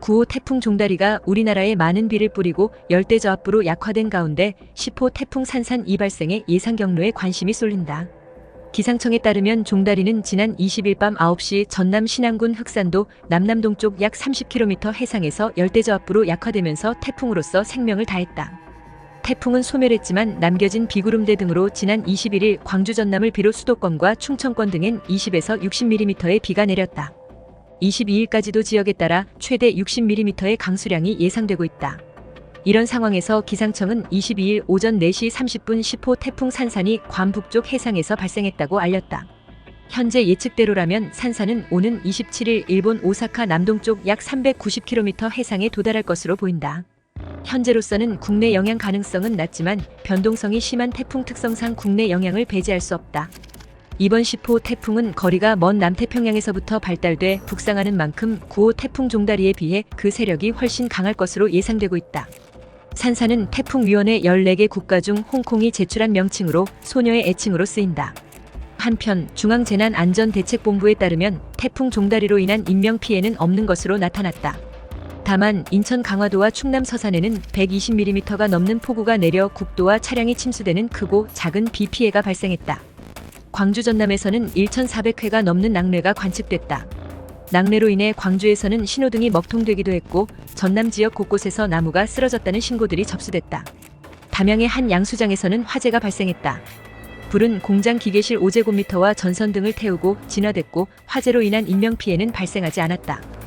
9호 태풍 종다리가 우리나라에 많은 비를 뿌리고 열대저압부로 약화된 가운데 10호 태풍 산산 이 발생의 예상 경로에 관심이 쏠린다. 기상청에 따르면 종다리는 지난 20일 밤 9시 전남 신안군 흑산도 남남동쪽 약 30km 해상에서 열대저압부로 약화되면서 태풍으로서 생명을 다했다. 태풍은 소멸했지만 남겨진 비구름대 등으로 지난 21일 광주 전남을 비롯 수도권과 충청권 등엔 20에서 60mm의 비가 내렸다. 22일까지도 지역에 따라 최대 60mm의 강수량이 예상되고 있다. 이런 상황에서 기상청은 22일 오전 4시 30분 10호 태풍 산산이 괌 북쪽 해상에서 발생했다고 알렸다. 현재 예측대로라면 산산은 오는 27일 일본 오사카 남동쪽 약 390km 해상에 도달할 것으로 보인다. 현재로서는 국내 영향 가능성은 낮지만 변동성이 심한 태풍 특성상 국내 영향을 배제할 수 없다. 이번 10호 태풍은 거리가 먼 남태평양에서부터 발달돼 북상하는 만큼 9호 태풍 종다리에 비해 그 세력이 훨씬 강할 것으로 예상되고 있다. 산사는 태풍위원회 14개 국가 중 홍콩이 제출한 명칭으로 소녀의 애칭으로 쓰인다. 한편 중앙재난안전대책본부에 따르면 태풍 종다리로 인한 인명피해는 없는 것으로 나타났다. 다만 인천 강화도와 충남 서산에는 120mm가 넘는 폭우가 내려 국도와 차량이 침수되는 크고 작은 비 피해가 발생했다. 광주 전남에서는 1,400회가 넘는 낙뢰가 관측됐다. 낙뢰로 인해 광주에서는 신호등이 먹통되기도 했고 전남 지역 곳곳에서 나무가 쓰러졌다는 신고들이 접수됐다. 담양의 한 양수장에서는 화재가 발생했다. 불은 공장 기계실 5제곱미터와 전선 등을 태우고 진화됐고 화재로 인한 인명피해는 발생하지 않았다.